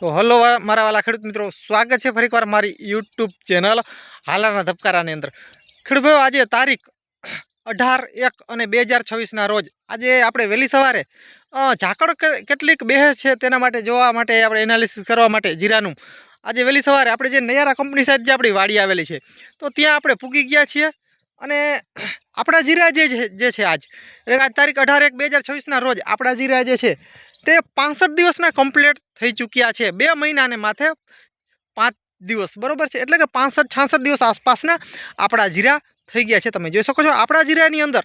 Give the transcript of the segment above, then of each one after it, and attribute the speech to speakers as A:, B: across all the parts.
A: તો હલો મારા વાલા ખેડૂત મિત્રો, સ્વાગત છે ફરીકવાર મારી યુટ્યુબ ચેનલ હાલાના ધબકારાની અંદર. ખેડૂત આજે તારીખ અઢાર એક અને બે હજાર છવ્વીસના રોજ આજે આપણે વહેલી સવારે ઝાકળ કેટલીક બેહે છે તેના માટે જોવા માટે આપણે એનાલિસિસ કરવા માટે જીરાનું. આજે વહેલી સવારે આપણે જે નયારા કંપની સાઈડ જે આપણી વાડી આવેલી છે, તો ત્યાં આપણે પૂગી ગયા છીએ. અને આપણા જીરા જે જે છે આજ, એટલે આજ તારીખ અઢાર એક બે હજાર છવ્વીસના રોજ આપણા જીરા જે છે, તે પાંસઠ દિવસના કમ્પ્લીટ થઈ ચૂક્યા છે. બે મહિનાને માથે પાંચ દિવસ, બરાબર છે? એટલે કે પાંસઠ, છાસઠ દિવસ આસપાસના આપણા જીરા થઈ ગયા છે. તમે જોઈ શકો છો, આપણા જીરાની અંદર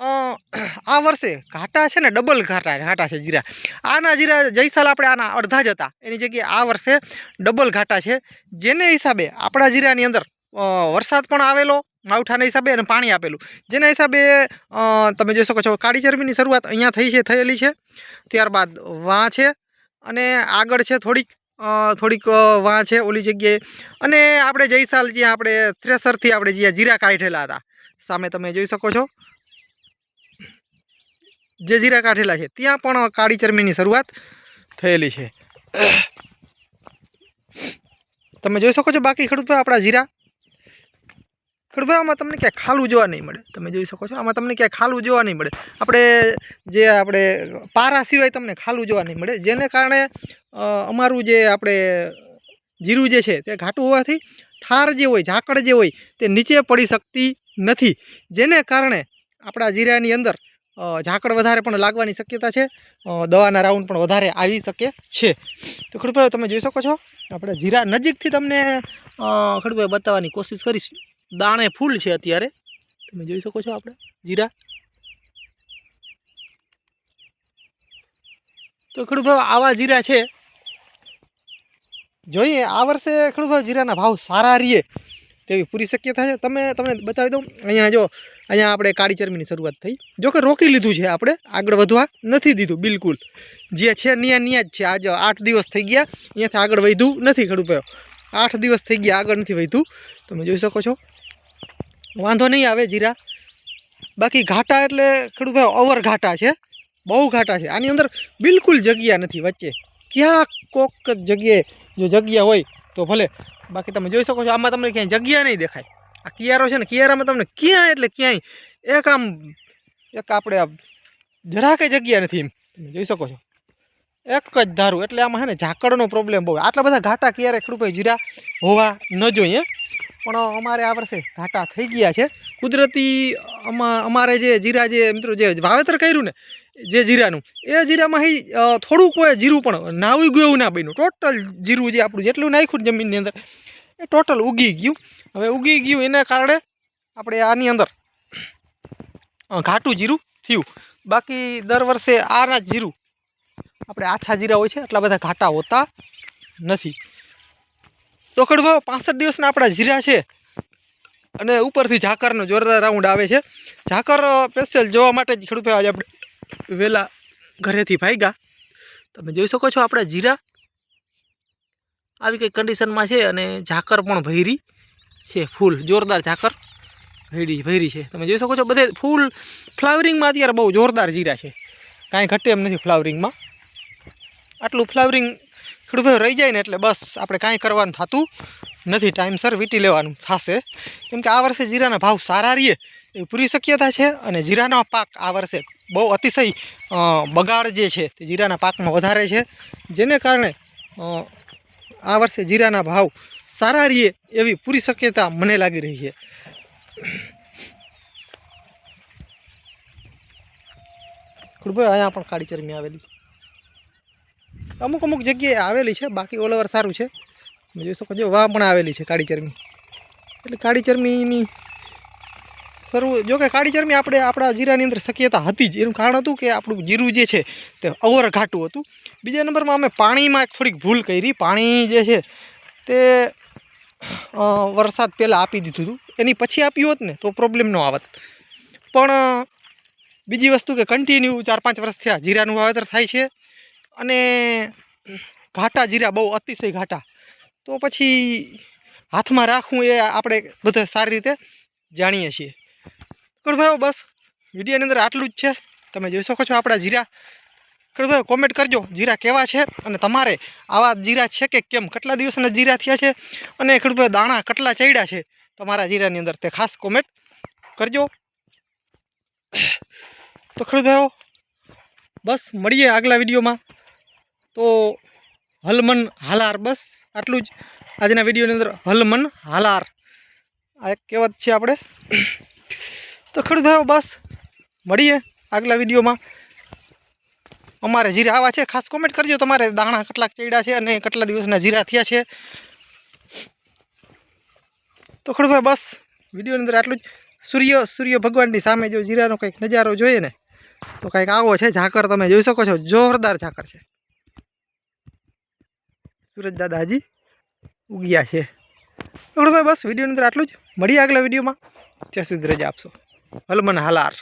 A: આ વર્ષે ઘાટા છે ને, ડબલ ઘાટા ઘાટા છે જીરા. આના જીરા જઈ સાલ આપણે આના અડધા જ હતા. એની જગ્યાએ આ વર્ષે ડબલ ઘાટા છે. જેને હિસાબે આપણા જીરાની અંદર વરસાદ પણ આવેલો, માવઠાના હિસાબે અને પાણી આપેલું. જેના હિસાબે તમે જોઈ શકો છો, કાળી ચરબીની શરૂઆત અહીંયા થઈ છે, થયેલી છે. ત્યારબાદ વાં છે અને આગળ છે થોડીક થોડીક વાં છે ઓલી જગ્યાએ. અને આપણે જયસાલ જ્યાં આપણે થ્રેસરથી આપણે જ્યાં જીરા કાઢેલા હતા. સામે તમે જોઈ શકો છો. જે જીરા કાઢેલા છે, ત્યાં પણ કાળી ચરમીની શરૂઆત થયેલી છે. તમે જોઈ શકો છો બાકી ખેડૂત આપણા જીરા. ખેડૂત ભાઈ આમાં તમને ક્યાંય ખાલું જોવા નહીં મળે. તમે જોઈ શકો છો, આમાં તમને ક્યાંય ખાલું જોવા નહીં મળે. આપણે જે આપણે પારા સિવાય તમને ખાલું જોવા નહીં મળે. જેને કારણે અમારું જે આપણે જીરું જે છે તે ઘાટું હોવાથી ઠાર જે હોય, ઝાકળ જે હોય, તે નીચે પડી શકતી નથી. જેને કારણે આપણા જીરાની અંદર ઝાકળ વધારે પણ લાગવાની શક્યતા છે દવાના રાઉન્ડ પણ વધારે આવી શકે છે. તો ખેડૂતભાઈઓ તમે જોઈ શકો છો, આપણે જીરા નજીકથી તમને ખેડૂતભાઈ બતાવવાની કોશિશ કરીશ. દાણે ફૂલ છે અત્યારે. તમે જોઈ શકો છો આપણે, જીરા. તો ખેડૂતભાઈ, આવા જીરા છે. જોઈએ, આ વર્ષે ખેડૂતભાઈ, જીરાના ભાવ સારા રહીએ તેવી પૂરી શક્યતા છે. તમે, તમને બતાવી દઉં. અહીંયા જો, અહીંયા આપણે કાળી ચરમીની શરૂઆત થઈ. જો કે રોકી લીધું છે આપણે. આગળ વધવા નથી દીધું, બિલકુલ. જે છે, નિયા નિયા જ છે. આજે આઠ દિવસ થઈ ગયા. અહીંયાથી આગળ વધ્યું નથી ખેડૂતભાઈઓ આઠ દિવસ થઈ ગયા, આગળ નથી વધ્યું. તમે જોઈ શકો છો. વાંધો નહીં આવે જીરા. બાકી ઘાટા એટલે ખેડૂતભાઈ ઓવર ઘાટા છે. બહુ ઘાટા છે. આની અંદર બિલકુલ જગ્યા નથી વચ્ચે. ક્યાંક કોક જગ્યાએ જો જગ્યા હોય તો ભલે. બાકી તમે જોઈ શકો છો, આમાં તમને ક્યાંય જગ્યા નહીં દેખાય. આ કિયારો છે ને, કિયારામાં તમને ક્યાંય એટલે ક્યાંય એક આમ, એક આપણે આ જરાકે જગ્યા નથી એમ. તમે જોઈ શકો છો. એક જ ધારું. એટલે આમાં છે ને ઝાકળનો પ્રોબ્લેમ બહુ. આટલા બધા ઘાટા ક્યારે ખેડૂત જીરા હોવા ન જોઈએ. પણ અમારે આ વર્ષે ઘાટા થઈ ગયા છે. કુદરતી અમા, અમારે જે જીરા જે મિત્રો જે વાવેતર કર્યું ને, જે જીરાનું, એ જીરામાં થોડુંક કોઈ જીરું પણ નાવી ગયું એવું ના બન્યું. ટોટલ જીરું જે આપણું જેટલું નાખ્યું જમીનની અંદર, એ ટોટલ ઉગી ગયું. હવે ઉગી ગયું એના કારણે આપણે આની અંદર ઘાટું જીરું થયું. બાકી દર વર્ષે આના જીરું, આપણે આછા જીરા હોય છે, એટલા બધા ઘાટા હોતા નથી. તો ખડભાઈ પાસઠ દિવસના આપણા જીરા છે. અને ઉપરથી ઝાકરનો જોરદાર રાઉન્ડ આવે છે. ઝાકર સ્પેશિયલ જોવા માટે જ ખેડૂત આજે આપણે વહેલા ઘરેથી ભાગ્યા. તમે જોઈ શકો છો આપણા જીરા. આવી કંઈક કન્ડિશનમાં છે અને ઝાકર પણ ભૈરી છે ફૂલ. જોરદાર ઝાકર ભૈરી ભૈરી છે. તમે જોઈ શકો છો બધે ફૂલ ફ્લાવરિંગમાં અત્યારે બહુ જોરદાર જીરા છે. કાંઈ ઘટે એમ નથી ફ્લાવરિંગમાં. આટલું ફ્લાવરિંગ ખેડૂત રહી જાય ને એટલે બસ આપણે કાંઈ કરવાનું થતું નથી. ટાઈમસર વીટી લેવાનું થશે. કેમ કે આ વર્ષે જીરાના ભાવ સારા રહીએ એવી પૂરી શક્યતા છે અને જીરાનો પાક આ વર્ષે બહુ અતિશય બગાડ જે છે તે જીરાના પાકમાં વધારે છે. જેને કારણે આ વર્ષે જીરાના ભાવ સારા રહીએ એવી પૂરી શક્યતા મને લાગી રહી છે. ખુડભાઈ અહીંયા પણ કાળી ચરમી આવેલી અમુક અમુક જગ્યાએ આવેલી છે, બાકી ઓલ સારું છે. જોઈ શકો જો વાહ પણ આવેલી છે કાળી ચરમી એટલે કાળી ચરમીની શરૂ, જો કે કાળી ચરમી આપણે આપણા જીરાની અંદર શક્યતા હતી જ. એનું કારણ હતું કે આપણું જીરું જે છે તે ઓવર ઘાટું હતું. બીજા નંબરમાં અમે પાણીમાં થોડીક ભૂલ કરી. પાણી જે છે તે વરસાદ પહેલાં આપી દીધું હતું. એની પછી આપ્યું હોત ને, તો પ્રોબ્લેમ ન આવત. પણ, બીજી વસ્તુ કે કન્ટિન્યુ ચાર પાંચ વર્ષ થયા જીરાનું વાવેતર થાય છે. અને ઘાટા જીરા બહુ અતિશય ઘાટા. તો પછી હાથમાં રાખવું એ આપણે બધા સારી રીતે જાણીએ છીએ. ભાઈઓ બસ વિડીયોની અંદર આટલું જ છે. તમે જોઈ શકો છો આપણા જીરા. ખેડૂતો કોમેન્ટ કરજો જીરા કેવા છે અને તમારે આવા જીરા છે કે કેમ? કેટલા દિવસના જીરા થયા છે? અને ખેડૂતો દાણા કેટલા ચડ્યા છે? તમારા જીરાની અંદર તે ખાસ કોમેન્ટ કરજો. તો ખેડૂતો બસ મળીએ આગલા વિડીયોમાં. તો હલમન હાલાર, બસ આટલું જ. આજના વિડીયોની અંદર હલમન હાલાર. આ એક કહેવત છે આપણે. તો ખેડૂતો બસ મળીએ આગલા વિડીયોમાં. અમારે જીરા આવા છે. ખાસ કોમેન્ટ કરજો. તમારે દાણા કેટલાક ચડ્યા છે અને કેટલા દિવસના જીરા થયા છે. તો ખડભાઈ બસ વિડીયોની અંદર આટલું જ. સૂર્ય સૂર્ય ભગવાનની સામે જો જીરાનો કંઈક નજારો જોઈએ ને, તો કંઈક આવો છે. ઝાકર તમે જોઈ શકો છો. જોરદાર ઝાકર છે. સુરજ દાદા હજી ઉગ્યા છે. ખડભાઈ બસ વિડીયોની અંદર આટલું જ. મળીએ આગલા વિડીયોમાં. ત્યાં સુધી રજા આપશો. હલમન હાલાર.